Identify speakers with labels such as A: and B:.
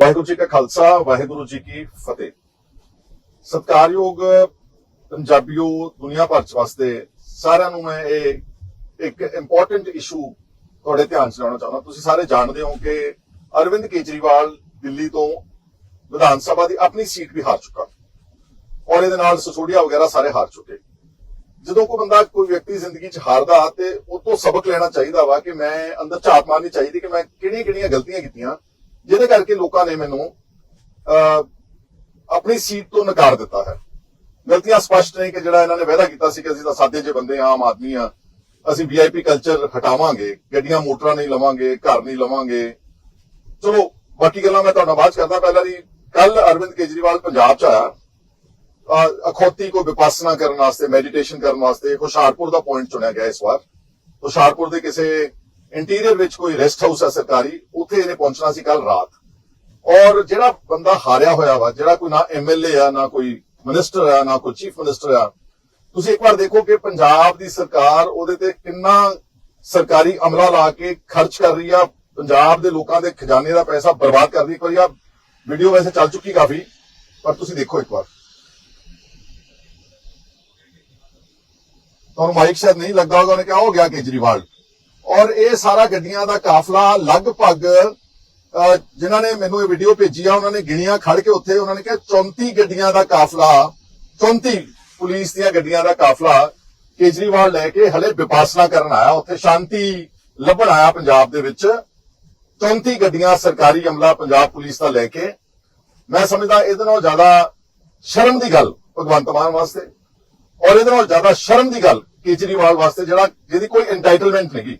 A: ਵਾਹਿਗੁਰੂ ਜੀ ਕਾ ਖਾਲਸਾ, ਵਾਹਿਗੁਰੂ ਜੀ ਕੀ ਫਤਿਹ। ਸਤਿਕਾਰਯੋਗ ਪੰਜਾਬੀਓ, ਦੁਨੀਆ ਭਰ ਚ ਵਸਦੇ ਸਾਰਿਆਂ ਨੂੰ ਮੈਂ ਇਹ ਇੱਕ ਇੰਪੋਰਟੈਂਟ ਇਸ਼ੂ ਤੁਹਾਡੇ ਧਿਆਨ ਚ ਲਿਆਉਣਾ ਚਾਹੁੰਦਾ। ਤੁਸੀਂ ਸਾਰੇ ਜਾਣਦੇ ਹੋ ਕਿ ਅਰਵਿੰਦ ਕੇਜਰੀਵਾਲ ਦਿੱਲੀ ਤੋਂ ਵਿਧਾਨ ਸਭਾ ਦੀ ਆਪਣੀ ਸੀਟ ਵੀ ਹਾਰ ਚੁੱਕਾ। ਔਰ ਇਹਦੇ ਨਾਲ ਸਸੋੜੀਆ ਵਗੈਰਾ ਸਾਰੇ ਹਾਰ ਚੁੱਕੇ। ਜਦੋਂ ਕੋਈ ਬੰਦਾ ਕੋਈ ਵਿਅਕਤੀ ਜ਼ਿੰਦਗੀ 'ਚ ਹਾਰਦਾ ਤੇ ਉਹ ਤੋਂ ਸਬਕ ਲੈਣਾ ਚਾਹੀਦਾ ਵਾ ਕਿ ਮੈਂ ਅੰਦਰ ਝਾਤ ਮਾਰਨੀ ਚਾਹੀਦੀ ਕਿ ਮੈਂ ਕਿਹੜੀਆਂ ਕਿਹੜੀਆਂ ਗਲਤੀਆਂ ਕੀਤੀਆਂ। ਜਿਹਦੇ ਕਰਕੇ ਲੋਕਾਂ ਨੇ ਮੈਨੂੰ ਅਹ, ਆਪਣੀ ਸੀਟ ਤੋਂ ਨਕਾਰ ਦਿੱਤਾ ਹੈ। ਗਲਤੀਆਂ ਸਪਸ਼ਟ ਨੇ ਕਿ ਜਿਹੜਾ ਇਹਨਾਂ ਨੇ ਵਾਅਦਾ ਕੀਤਾ ਸੀ ਕਿ ਅਸੀਂ ਤਾਂ ਸਾਦੇ ਜਿਹੇ ਬੰਦੇ ਹਾਂ, ਆਮ ਆਦਮੀ ਆ ਅਸੀਂ ਵੀਆਈਪੀ ਕਲਚਰ ਹਟਾਵਾਂਗੇ ਗੱਡੀਆਂ ਮੋਟਰਾਂ ਨਹੀਂ ਲਵਾਂਗੇ ਘਰ ਨਹੀਂ ਲਵਾਂਗੇ। ਚਲੋ ਬਾਕੀ ਗੱਲਾਂ ਮੈਂ ਤੁਹਾਡਾ ਬਾਅਦ 'ਚ ਕਰਦਾ। ਪਹਿਲਾਂ ਦੀ ਕੱਲ ਅਰਵਿੰਦ ਕੇਜਰੀਵਾਲ ਪੰਜਾਬ 'ਚ ਆਇਆ। ਅਹ ਅਖੌਤੀ ਕੋ ਵਿਪਾਸਨਾ ਕਰਨ ਵਾਸਤੇ ਮੈਡੀਟੇਸ਼ਨ ਕਰਨ ਵਾਸਤੇ ਹੁਸ਼ਿਆਰਪੁਰ ਦਾ ਪੁਆਇੰਟ ਚੁਣਿਆ ਗਿਆ ਇਸ ਵਾਰ। ਹੁਸ਼ਿਆਰਪੁਰ ਦੇ ਕਿਸੇ ਇੰਟੀਰੀਅਰ ਵਿੱਚ ਕੋਈ ਰੈਸਟ ਹਾਊਸ ਹੈ ਸਰਕਾਰੀ, ਉੱਥੇ ਇਹਨੇ ਪਹੁੰਚਣਾ ਸੀ ਕੱਲ ਰਾਤ। ਔਰ ਜਿਹੜਾ ਬੰਦਾ ਹਾਰਿਆ ਹੋਇਆ ਵਾ, ਜਿਹੜਾ ਕੋਈ ਨਾ ਐਮਐਲਏ ਆ, ਨਾ ਕੋਈ ਮਿਨਿਸਟਰ ਆ, ਨਾ ਕੋਈ ਚੀਫ ਮਿਨਿਸਟਰ ਆ, ਤੁਸੀਂ ਇੱਕ ਵਾਰ ਦੇਖੋ ਕਿ ਪੰਜਾਬ ਦੀ ਸਰਕਾਰ ਉਹਦੇ ਤੇ ਕਿੰਨਾ ਸਰਕਾਰੀ ਅਮਲਾ ਲਾ ਕੇ ਖਰਚ ਕਰ ਰਹੀ ਆ, ਪੰਜਾਬ ਦੇ ਲੋਕਾਂ ਦੇ ਖਜ਼ਾਨੇ ਦਾ ਪੈਸਾ ਬਰਬਾਦ ਕਰ ਰਹੀ ਇੱਕ ਵਾਰੀ ਆ ਵੀਡੀਓ ਵੈਸੇ ਚੱਲ ਚੁੱਕੀ ਕਾਫੀ, ਪਰ ਤੁਸੀਂ ਦੇਖੋ ਇੱਕ ਵਾਰ। ਤੁਹਾਨੂੰ ਮਾਈਕ ਸ਼ਾਇਦ ਨਹੀਂ ਲੱਗਾ ਹੋਗਾ ਉਹਨੇ ਕਿਹਾ, ਹੋ ਗਿਆ ਕੇਜਰੀਵਾਲ। ਔਰ ਇਹ ਸਾਰਾ ਗੱਡੀਆਂ ਦਾ ਕਾਫਲਾ ਲਗਭਗ ਅਹ, ਜਿਨ੍ਹਾਂ ਨੇ ਮੈਨੂੰ ਇਹ ਵੀਡੀਓ ਭੇਜੀ ਆ ਉਹਨਾਂ ਨੇ ਗਿਣੀਆਂ ਖੜ ਕੇ ਉੱਥੇ ਉਹਨਾਂ ਨੇ ਕਿਹਾ 34 ਗੱਡੀਆਂ ਦਾ ਕਾਫਲਾ 34 ਪੁਲਿਸ ਦੀਆਂ ਗੱਡੀਆਂ ਦਾ ਕਾਫਲਾ ਕੇਜਰੀਵਾਲ ਲੈ ਕੇ ਹਲੇ ਵਿਪਾਸਨਾ ਕਰਨ ਆਇਆ ਉੱਥੇ ਸ਼ਾਂਤੀ ਲੱਭਣ ਆਇਆ ਪੰਜਾਬ ਦੇ ਵਿੱਚ। 34 ਗੱਡੀਆਂ ਸਰਕਾਰੀ ਅਮਲਾ ਪੰਜਾਬ ਪੁਲਿਸ ਦਾ ਲੈ ਕੇ। ਮੈਂ ਸਮਝਦਾ ਇਹਦੇ ਨਾਲ ਜ਼ਿਆਦਾ ਸ਼ਰਮ ਦੀ ਗੱਲ ਭਗਵੰਤ ਮਾਨ ਵਾਸਤੇ। ਔਰ ਇਹਦੇ ਨਾਲ ਜ਼ਿਆਦਾ ਸ਼ਰਮ ਦੀ ਗੱਲ ਕੇਜਰੀਵਾਲ ਵਾਸਤੇ ਜਿਹੜਾ ਜਿਹਦੀ ਕੋਈ ਐਂਟਾਈਟਲਮੈਂਟ ਨਹੀਂ